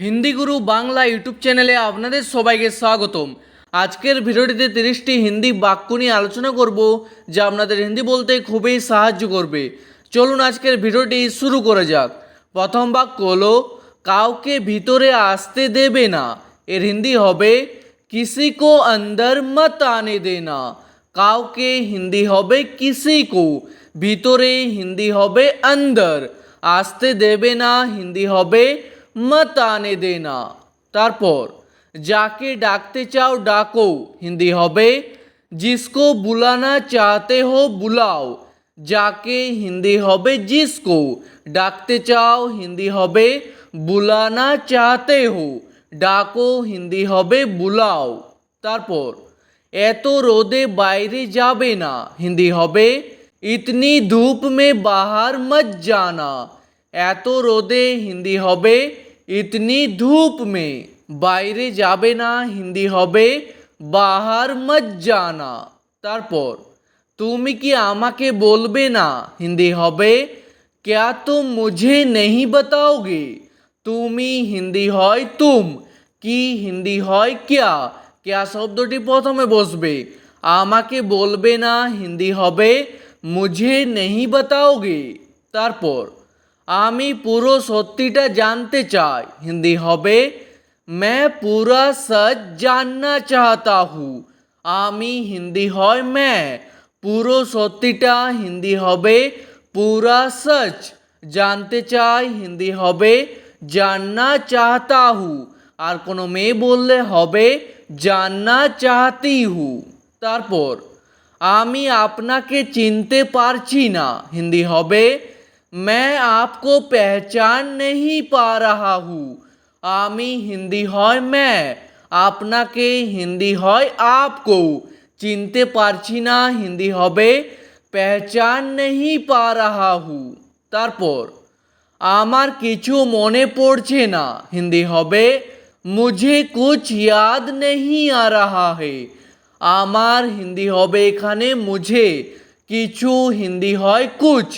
হিন্দি গুরু Bangla YouTube চ্যানেলে আপনাদের সবাইকে স্বাগতম। আজকের ভিডিওটিতে তিরিশটি হিন্দি বাক্য নিয়ে আলোচনা করব, যা আপনাদের হিন্দি বলতে খুবই সাহায্য করবে। চলুন আজকের ভিডিওটি শুরু করে যাক। প্রথম বাক্য হলো, কাউকে ভিতরে আসতে দেবে না। এর হিন্দি হবে, কিসি অন্দর মত আনে দেনা। কাউকে হিন্দি হবে, কিসি কো। ভিতরে হিন্দি হবে অন্দর আসতে দেবে না, হিন্দি হবে মত আনে দেনা তারপর যাকে ডাকতে চাও ডাকো হিন্দি হবে जिसको बुलाना चाहते हो बुलाओ যাকে হিন্দি হবে जिसको ডাকতে চাও হিন্দি হবে বুলানা চাহতে হো ডাকো হিন্দি হবে বুলাও তারপর এত রোদে বাইরে যাবে না হিন্দি হবে ইতনি ধূপ মে বাহার মত জানা এত রোদে হিন্দি হবে ইতনি ধূপ মে, বাইরে যাবে না, হিন্দি হবে, বাহার মত জানা। তারপর, তুমি কি আমাকে বলবে না, হিন্দি হবে? ক্যা তুম মুঝে নেই বাতাওগে? তুমি হিন্দি হয় তুম, কি হিন্দি হয় ক্যা? ক্যা শব্দটি প্রথমে বসবে, আমাকে বলবে না, হিন্দি হবে, মুঝে নেই বাতাওগে? তারপর আমি পুরো সত্যিটা জানতে চাই হিন্দি হবে मैं पूरा सच जानना चाहता हूँ আমি হিন্দি হয় मैं পুরো সত্যিটা হিন্দি হবে পুরা সচ জানতে চাই হিন্দি হবে জাননা চাহতা হু আর কোনো মেয়ে বললে হবে জাননা চাহতি হু তারপর আমি আপনাকে চিনতে পারছি না হিন্দি হবে मैं आपको पहचान नहीं पा रहा हूँ আমি হিন্দি হয় मैं আপনাকে হিন্দি হয় আপকো চিনতে পারছি না হিন্দি হবে পেহচান নেহি পা রাহা হু তারপর আমার কিছু মনে পড়ছে না হিন্দি হবে মুঝে কুছ ইয়াদ নেহি আ রাহা হে আমার হিন্দি হবে এখানে মুঝে কিছু হিন্দি হয় কুছ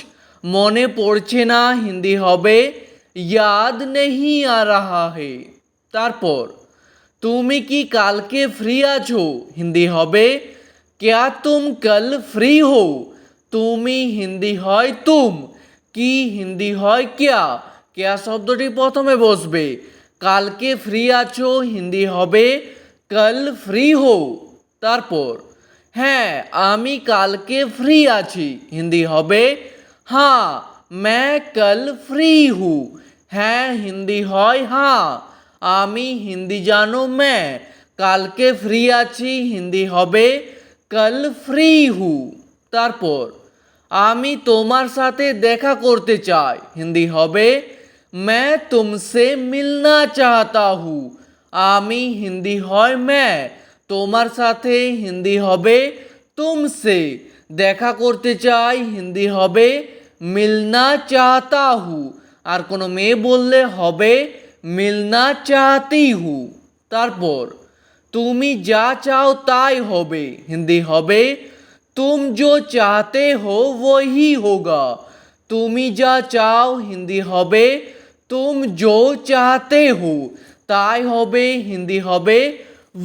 মনে পড়ছে না, হিন্দি হবে, ইয়াদ নেহি আ হে। তারপর, তুমি কি কালকে ফ্রি আছো? হিন্দি হবে, ক্যা তুম কাল ফ্রি হো? তুমি হিন্দি হয় তুম, কি হিন্দি হয় ক্যা? ক্যা শব্দটি প্রথমে বসবে, কালকে ফ্রি আছো? হিন্দি হবে, কাল ফ্রি হো। তারপর হ্যাঁ আমি কালকে ফ্রি আছি। হিন্দি হবে হ্যাঁ मैं कल फ्री हूँ হ্যাঁ হিন্দি হয় হ্যাঁ আমি হিন্দি জানো मैं কালকে ফ্রি আছি হিন্দি হবে কাল ফ্রি হু তারপর আমি তোমার সাথে দেখা করতে চাই হিন্দি হবে मैं तुमसे मिलना चाहता हूँ আমি হিন্দি হয় मैं তোমার সাথে হিন্দি হবে তুমসে দেখা করতে চাই, হিন্দি হবে মিলনা চাহতা হু। আর কোনো মেয়ে বললে হবে মিলনা চাহতি হু। তারপর, তুমি যা চাও তাই হবে, হিন্দি হবে, তুম জো চাহতে হো ওহি হোগা। তুমি যা চাও, হিন্দি হবে, তুম জো চাহতে হো। তাই হবে, হিন্দি হবে,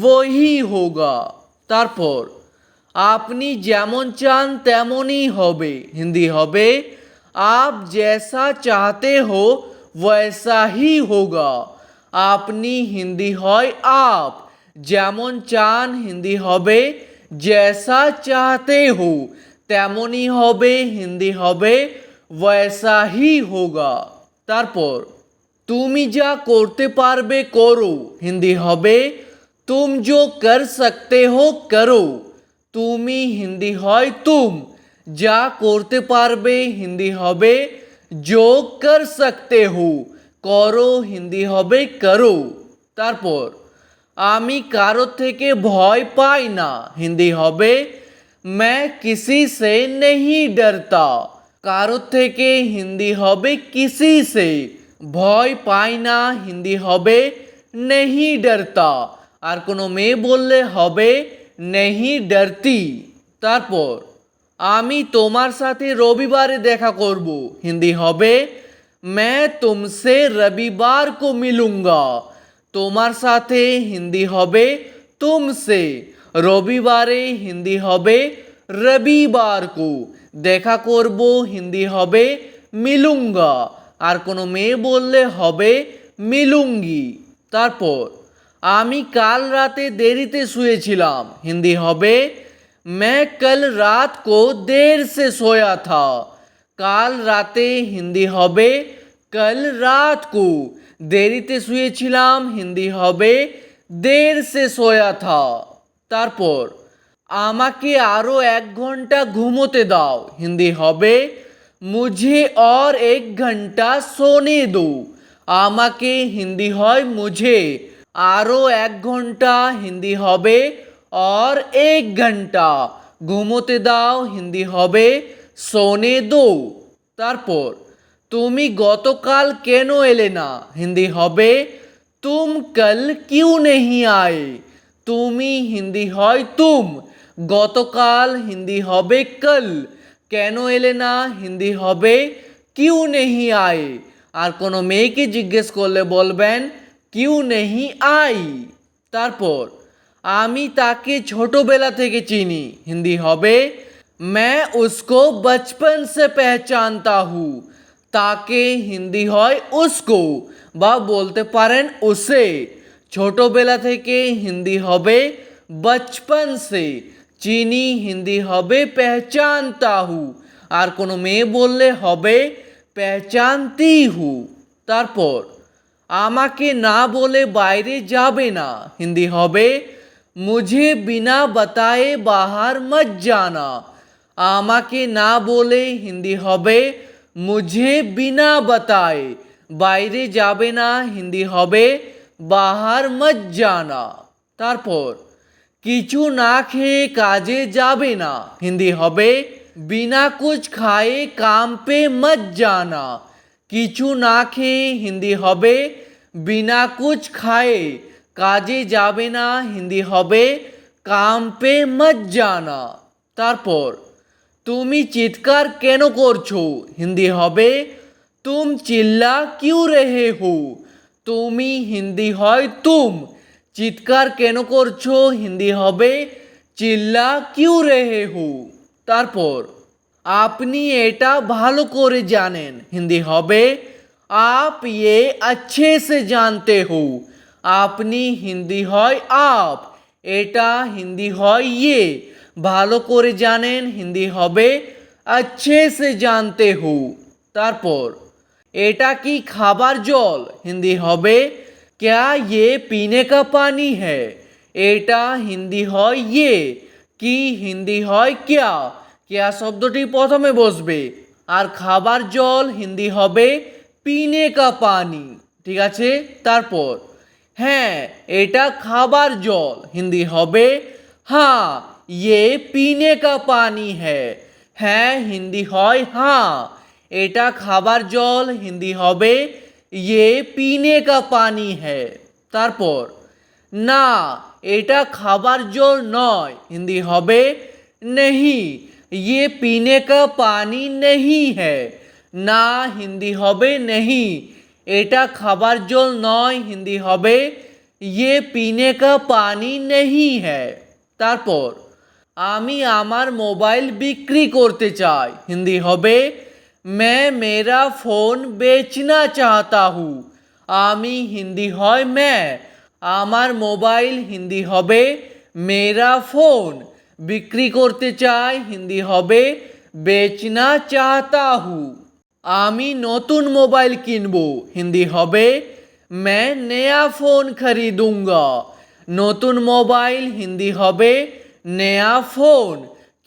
ওহি হোগা। তারপর আপনি যেমন চান তেমনই হবে হিন্দি হবে आप जैसा चाहते हो वैसा ही होगा আপনি হিন্দি হয় আপ যেমন চান হিন্দি হবে जैसा चाहते हो তেমনই হবে হিন্দি হবে वैसा ही होगा তারপর তুমি যা করতে পারবে করো হিন্দি হবে तुम जो कर सकते हो करो তুমি হিন্দি হয় তুম যা করতে পারবে হিন্দি হবে जो कर सकते हो করো হিন্দি হবে করো তারপর আমি কারো থেকে ভয় পাই না হিন্দি হবে मैं किसी से नहीं डरता কারো থেকে হিন্দি হবে কিসি সে ভয় পাই না হিন্দি হবে নেহি ডরতা আর কোনো মেয়ে বললে হবে নেহি ডরতি তারপর আমি তোমার সাথে রবিবারে দেখা করব হিন্দি হবে मैं तुमसे रविवार को मिलूंगा তোমার সাথে হিন্দি হবে তুমসে রবিবারে হিন্দি হবে রবিবার কো দেখা করব হিন্দি হবে মিলুঙ্গা আর কোনো মেয়ে বললে হবে মিলুঙ্গি তারপর আমি কাল রাতে দেরিতে শুয়েছিলাম হিন্দি হবে मैं कल रात को देर से सोया था কাল রাতে হিন্দি হবে কাল রাত কো দেরিতে শুয়েছিলাম হিন্দি হবে দের সে সোয়া থা তারপর আমাকে আরও এক ঘন্টা ঘুমোতে দাও হিন্দি হবে মুঝে और এক ঘন্টা সোনে দো আমাকে হিন্দি হয় মুঝে আরও এক ঘণ্টা হিন্দি হবে और এক ঘণ্টা ঘুমোতে দাও, হিন্দি হবে। সোনে দো। তারপর, তুমি গতকাল কেন এলে না? হিন্দি হবে। তুম কল কিউ নেহি আয়ে? তুমি হিন্দি হয় তুম। গতকাল হিন্দি হবে কল। কেন এলে না? হিন্দি হবে। কিউ নেহি আয়ে? আর কোনো মেয়েকে জিজ্ঞেস করলে বলবেন কিউ নেহি আই তারপর আমি তাকে ছোটবেলা থেকে চিনি হিন্দি হবে मैं उसको बचपन से पहचानता हूँ তাকে হিন্দি হয় উসকো বা বলতে পারেন উসে ছোটবেলা থেকে হিন্দি হবে বচপন সে চিনি হিন্দি হবে পেহচানতা হু আর কোনো মেয়ে বললে হবে পেহচানতি হু তারপর আমাকে না বলে বাইরে যাবে না। হিন্দি হবে, মুঝে বিনা বাতায়ে বাহার মত জানা। আমাকে না বলে, হিন্দি হবে, মুঝে বিনা বাতায়ে বাইরে যাবে না। হিন্দি হবে, বাহার মত জানা। তারপর, কিছু না খেয়ে কাজে যাবে না। হিন্দি হবে, বিনা কুছ খায়ে কাম পে মত জানা। কিছু না খেয়ে হিন্দি হবে, বিনা কুছ খায়ে কাজে যাবে না হিন্দি হবে কাম পে মত জানা। তারপর, তুমি চিৎকার কেন করছ হিন্দি হবে? তুম চিল্লা কিউ রেহে হো? তুমি হিন্দি হয় তুম। চিৎকার কেন করছ হিন্দি হবে? চিল্লা কিউ রেহে হো? তারপর আপনি এটা ভালো করে জানেন হিন্দি হবে আপ ইয়ে अच्छे से जानते हो আপনি হিন্দি হয় আপ এটা হিন্দি হয় ইয়ে ভালো করে জানেন হিন্দি হবে अच्छे से जानते हो তারপর এটা কি খাবার জল হিন্দি হবে क्या ये पीने का पानी है এটা হিন্দি হয় ইয়ে কি হিন্দি হয় ক্যা ক্যা শব্দটি প্রথমে বসবে? আর খাবার জল হিন্দি হবে পিনে কা পানি। ঠিক আছে? তারপর হ্যাঁ এটা খাবার জল, হিন্দি হবে হ্যাঁ ইয়ে পিনে কা পানি হ্যাঁ হ্যাঁ হিন্দি হয় হ্যাঁ এটা খাবার জল, হিন্দি হবে ইয়ে পিনে কা পানি হ্যাঁ তারপর, না, এটা খাবার জল নয়, হিন্দি হবে नहीं ये पीने का पानी नहीं है না হিন্দি হবে नहीं এটা খাবার জল নয় হিন্দি হবে ये पीने का पानी नहीं है তারপর আমি আমার মোবাইল বিক্রি করতে চাই হিন্দি হবে मैं मेरा फ़ोन बेचना चाहता हूँ আমি হিন্দি হয় मैं আমার মোবাইল হিন্দি হবে মেরা ফোন বিক্রি করতে চাই হিন্দি হবে বেচনা চাহতা হু আমি নতুন মোবাইল কিনবো হিন্দি হবে मैं नया फ़ोन खरीदूंगा নতুন মোবাইল হিন্দি হবে নয়া ফোন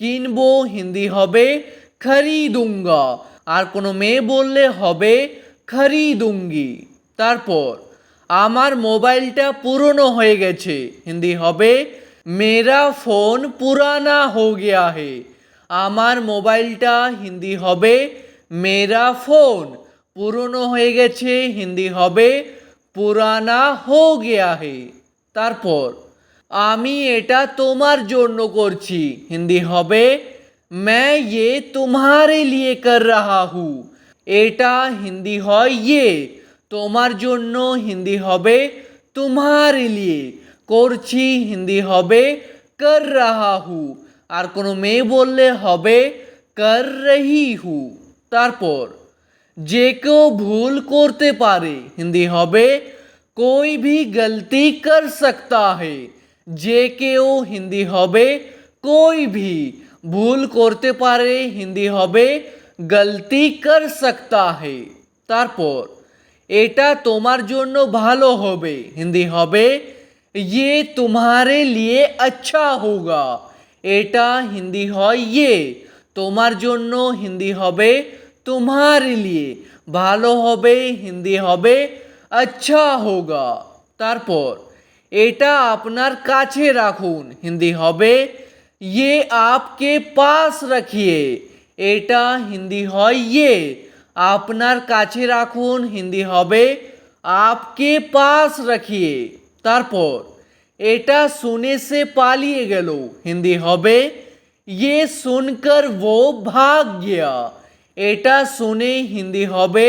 কিনবো হিন্দি হবে খরিদুঙ্গা আর কোনো মেয়ে বললে হবে খরিদুঙ্গি তারপর আমার মোবাইলটা পুরনো হয়ে গেছে হিন্দি হবে মেরা ফোন পুরানা হো গিয়া হে আমার মোবাইলটা হিন্দি হবে মেরা ফোন পুরনো হয়ে গেছে হিন্দি হবে পুরানা হো গিয়া হে তারপর আমি এটা তোমার জন্য করছি হিন্দি হবে मैं ये तुम्हारे लिए कर रहा हूँ এটা হিন্দি হয় ইয়ে তোমার জন্য হিন্দি হবে তোমারে লিয়ে করছি, হিন্দি হবে কর রাহা হু। আর কোনো মেয়ে বললে হবে কর রহি হু। তারপর, যে কেউ ভুল করতে পারে, হিন্দি হবে কোই ভি গলতি কর সকতা হে। যে কেউ, হিন্দি হবে কোই ভি ভুল করতে পারে, হিন্দি হবে গলতি কর সকতা হে। তারপর, এটা তোমার জন্য ভালো হবে। হিন্দি হবে ये तुम्हारे लिए अच्छा होगा এটা হিন্দি হয় ইয়ে তোমার জন্য হিন্দি হবে তোমারে লিয়ে ভালো হবে হিন্দি হবে আচ্ছা হোগা তারপর এটা আপনার কাছে রাখুন হিন্দি হবে ইয়ে আপকে পাস রাখিয়ে এটা হিন্দি হয় ইয়ে আপনার কাছে রাখুন হিন্দি হবে আপকে পাস রাখিয়ে তারপর এটা শুনে সে পালিয়ে গেল। হিন্দি হবে ইয়ে শুনকর ও ভাগ গিয়া এটা শুনে হিন্দি হবে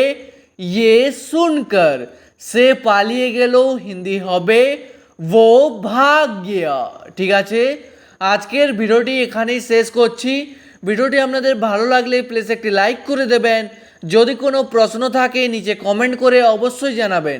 ইয়ে শুনকর। সে পালিয়ে গেল, হিন্দি হবে, ও ভাগ গিয়া ঠিক আছে? আজকের ভিডিওটি এখানেই শেষ করছি। ভিডিওটি আপনাদের ভালো লাগলে প্লিজ একটি লাইক করে দেবেন। যদি কোনো প্রশ্ন থাকে, নিচে কমেন্ট করে অবশ্যই জানাবেন।